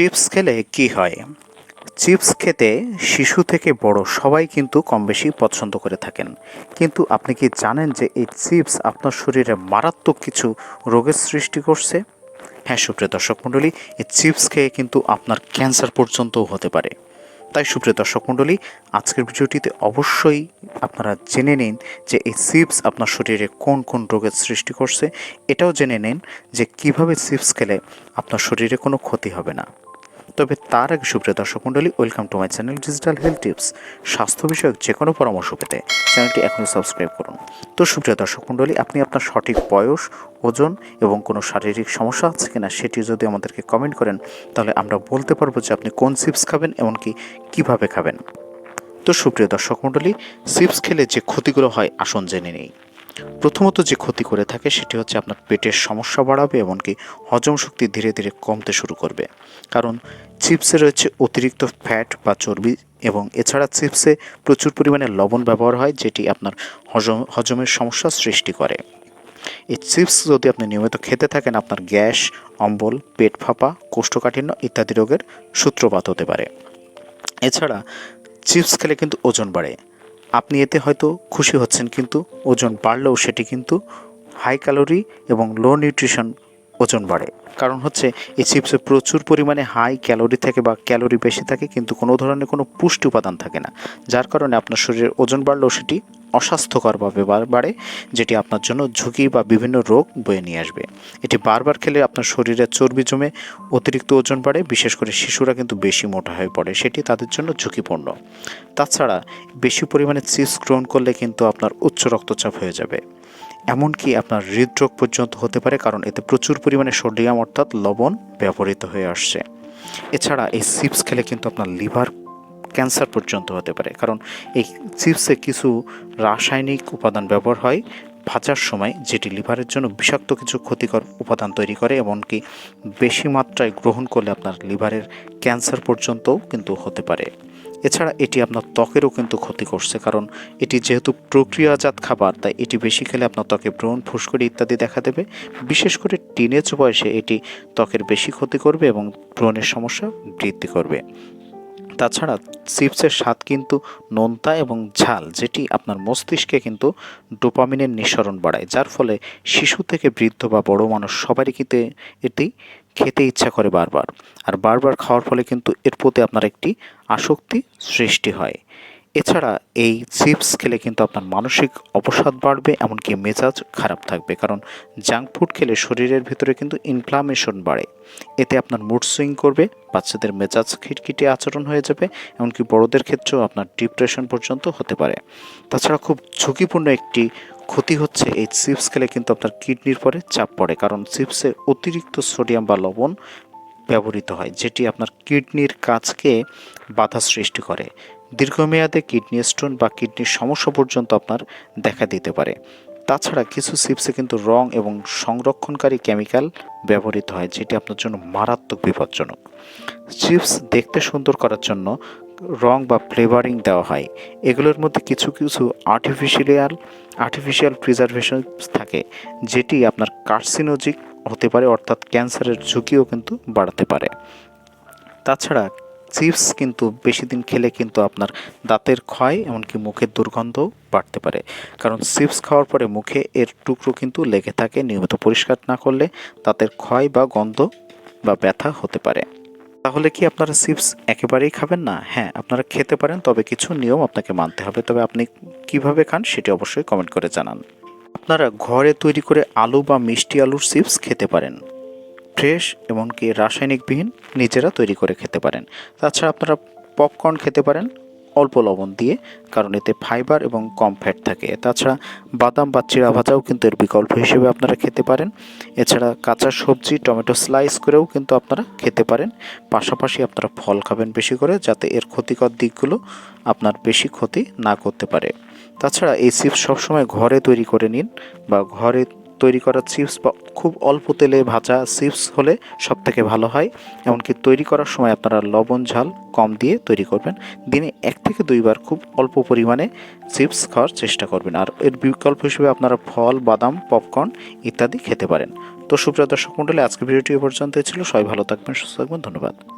Chips খেলে কি হয়? চিপস খেতে শিশু থেকে বড় সবাই কিন্তু কম বেশি পছন্দ করে থাকেন। কিন্তু আপনি কি জানেন যে এই চিপস আপনার শরীরে মারাত্মক কিছু রোগের সৃষ্টি করছে? হ্যাঁ সুপ্রিয় দর্শক মণ্ডলী, এই চিপস খেয়ে কিন্তু আপনার ক্যান্সার পর্যন্তও হতে পারে। তাই সুপ্রিয় দর্শক মণ্ডলী, আজকের ভিডিওটিতে অবশ্যই আপনারা জেনে নিন যে এই চিপস আপনার শরীরে কোন কোন রোগের সৃষ্টি করছে। এটাও জেনে নিন যে কীভাবে চিপস খেলে আপনার শরীরে কোনো ক্ষতি হবে না। তবে তার আগে সুপ্রিয় দর্শক মণ্ডলী welcome to my channel digital health tips স্বাস্থ্য বিষয়ক যে কোনো পরামর্শ পেতে চ্যানেলটি এখনই সাবস্ক্রাইব করুন। তো সুপ্রিয় দর্শক মণ্ডলী, আপনি আপনার সঠিক বয়স, ওজন এবং কোনো শারীরিক সমস্যা আছে কিনা সেটি যদি আমাদেরকে কমেন্ট করেন, তাহলে আমরা বলতে পারব যে আপনি কোন চিপস খাবেন এমনকি কীভাবে খাবেন। তো সুপ্রিয় দর্শক মণ্ডলী চিপস খেলে যে ক্ষতিগুলো হয়, আসন জেনে নেই। প্রথমত যে ক্ষতি করে থাকে সেটি হচ্ছে আপনার পেটের সমস্যা বাড়াবে এমনকি হজম শক্তি ধীরে ধীরে কমতে শুরু করবে। কারণ চিপসে রয়েছে অতিরিক্ত ফ্যাট বা চর্বি এবং এছাড়া চিপসে প্রচুর পরিমাণে লবণ ব্যবহার হয় যেটি আপনার হজম, হজমের সমস্যা সৃষ্টি করে। এই চিপস যদি আপনি নিয়মিত খেতে থাকেন, আপনার গ্যাস, অম্বল, পেট ফাঁপা, কোষ্ঠকাঠিন্য ইত্যাদি রোগের সূত্রপাত হতে পারে। এছাড়া চিপস খেলে কিন্তু ওজন বাড়ে। আপনি এতে হয়তো খুশি হচ্ছেন, কিন্তু ওজন বাড়লেও সেটি কিন্তু হাই ক্যালোরি এবং লো নিউট্রিশন ওজন বাড়ে। কারণ হচ্ছে, এই চিপসে প্রচুর পরিমাণে হাই ক্যালোরি থাকে বা ক্যালোরি বেশি থাকে, কিন্তু কোনো ধরনের কোনো পুষ্টি উপাদান থাকে না, যার কারণে আপনার শরীরের ওজন বাড়লেও সেটি অস্বাস্থ্যকরভাবে বাড়ে, যেটি আপনার জন্য ঝুঁকি বা বিভিন্ন রোগ বয়ে নিয়ে আসবে। এটি বারবার খেলে আপনার শরীরে চর্বি জমে অতিরিক্ত ওজন বাড়ে, বিশেষ করে শিশুরা কিন্তু বেশি মোটা হয়ে পড়ে, সেটি তাদের জন্য ঝুঁকিপূর্ণ। তাছাড়া বেশি পরিমাণে চিপস গ্রহণ করলে কিন্তু আপনার উচ্চ রক্তচাপ হয়ে যাবে। এমনকি আপনার হৃদরোগ পর্যন্ত হতে পারে, কারণ এতে প্রচুর পরিমাণে সোডিয়াম অর্থাৎ লবণ ব্যবহৃত হয়ে আসছে। এছাড়া এই চিপস খেলে কিন্তু আপনার লিভার ক্যান্সার পর্যন্ত হতে পারে। কারণ এই চিপসে কিছু রাসায়নিক উপাদান ব্যবহার হয় ভাজার সময়, যেটি লিভারের জন্য বিষাক্ত কিছু ক্ষতিকর উপাদান তৈরি করে, এমনকি বেশি মাত্রায় গ্রহণ করলে আপনার লিভারের ক্যান্সার পর্যন্তও কিন্তু হতে পারে। এছাড়া এটি আপনার ত্বকেরও কিন্তু ক্ষতি করছে, কারণ এটি যেহেতু প্রক্রিয়াজাত খাবার, তাই এটি বেশি খেলে আপনার ত্বকে ব্রণ, ফুসকুড়ি ইত্যাদি দেখা দেবে। বিশেষ করে টিনেজ বয়সে এটি ত্বকের বেশি ক্ষতি করবে এবং ব্রণের সমস্যা বৃদ্ধি করবে। তাছাড়া চিপসের স্বাদ কিন্তু নোনতা এবং ঝাল, যেটি আপনার মস্তিষ্কে কিন্তু ডোপামিনের নিঃসরণ বাড়ায়, যার ফলে শিশু থেকে বৃদ্ধ বা বড় মানুষ সবারই কিন্তু এটি খেতে ইচ্ছা করে বারবার। আর বারবার খাওয়ার ফলে কিন্তু এর প্রতি আপনার একটি আসক্তি সৃষ্টি হয়। এছাড়া এই চিপস খেলে কিন্তু আপনার মানসিক অবসাদ বাড়বে, এমনকি মেজাজ খারাপ থাকবে। কারণ জাঙ্ক ফুড খেলে শরীরের ভিতরে কিন্তু ইনফ্লামেশন বাড়ে। এতে আপনার মুড সুইং করবে, বাচ্চাদের মেজাজ খিটখিটে আচরণ হয়ে যাবে, এমনকি বড়দের ক্ষেত্রেও আপনার ডিপ্রেশন পর্যন্ত হতে পারে। তাছাড়া খুব ঝুঁকিপূর্ণ একটি ক্ষতি হচ্ছে এই চিপস খেলে কিন্তু আপনার কিডনির পরে চাপ পড়ে। কারণ চিপসে অতিরিক্ত সোডিয়াম বা লবণ ব্যবহৃত হয়, যেটি আপনার কিডনির কাজকে বাধা সৃষ্টি করে। দীর্ঘমেয়াদে কিডনি স্টোন বা কিডনির সমস্যা পর্যন্ত আপনার দেখা দিতে পারে। তাছাড়া কিছু চিপসে কিন্তু রং এবং সংরক্ষণকারী কেমিক্যাল ব্যবহৃত হয়, যেটি আপনার জন্য মারাত্মক বিপজ্জনক। চিপস দেখতে সুন্দর করার জন্য রং বা ফ্লেভারিং দেওয়া হয়। এগুলোর মধ্যে কিছু কিছু আর্টিফিশিয়াল আর্টিফিশিয়াল প্রিজারভেশন থাকে, যেটি আপনার কার্সিনোজিক হতে পারে, অর্থাৎ ক্যান্সারের ঝুঁকিও কিন্তু বাড়াতে পারে। তাছাড়া চিপস কিন্তু বেশি দিন খেলে কিন্তু আপনার দাঁতের ক্ষয় এমনকি মুখের দুর্গন্ধও বাড়তে পারে। কারণ চিপস খাওয়ার পরে মুখে এর টুকরো কিন্তু লেগে থাকে, নিয়মিত পরিষ্কার না করলে দাঁতের ক্ষয় বা গন্ধ বা ব্যথা হতে পারে। তাহলে কি আপনারা চিপস একেবারেই খাবেন না? হ্যাঁ আপনারা খেতে পারেন, তবে কিছু নিয়ম আপনাকে মানতে হবে। তবে আপনি কীভাবে খান সেটি অবশ্যই কমেন্ট করে জানান। আপনারা ঘরে তৈরি করে আলু বা মিষ্টি আলুর চিপস খেতে পারেন। ফ্রেশ এমনকি রাসায়নিকবিহীন নিজেরা তৈরি করে খেতে পারেন। তাছাড়া আপনারা পপকর্ন খেতে পারেন অল্প লবণ দিয়ে, কারণ এতে ফাইবার এবং কম ফ্যাট থাকে। তাছাড়া বাদাম বা চিড়া ভাজাও কিন্তু এর বিকল্প হিসেবে আপনারা খেতে পারেন। এছাড়া কাঁচা সবজি, টমেটো স্লাইস করেও কিন্তু আপনারা খেতে পারেন। পাশাপাশি আপনারা ফল খাবেন বেশি করে, যাতে এর ক্ষতিকর দিকগুলো আপনার বেশি ক্ষতি না করতে পারে। তাছাড়া এই চিপস সবসময় ঘরে তৈরি করে নিন বা ঘরে তৈরি করা চিপস বা খুব অল্প তেলে ভাজা চিপস হলে সব থেকে ভালো হয়। এমনকি তৈরি করার সময় আপনারা লবণ, ঝাল কম দিয়ে তৈরি করবেন। দিনে এক থেকে দুইবার খুব অল্প পরিমাণে চিপস খাওয়ার চেষ্টা করবেন। আর এর বিকল্প হিসেবে আপনারা ফল, বাদাম, পপকর্ন ইত্যাদি খেতে পারেন। তো সুপ্রিয় দর্শক মণ্ডলী, আজকের ভিডিওটি এ পর্যন্তই ছিল। সবাই ভালো থাকবেন, সুস্থ থাকবেন। ধন্যবাদ।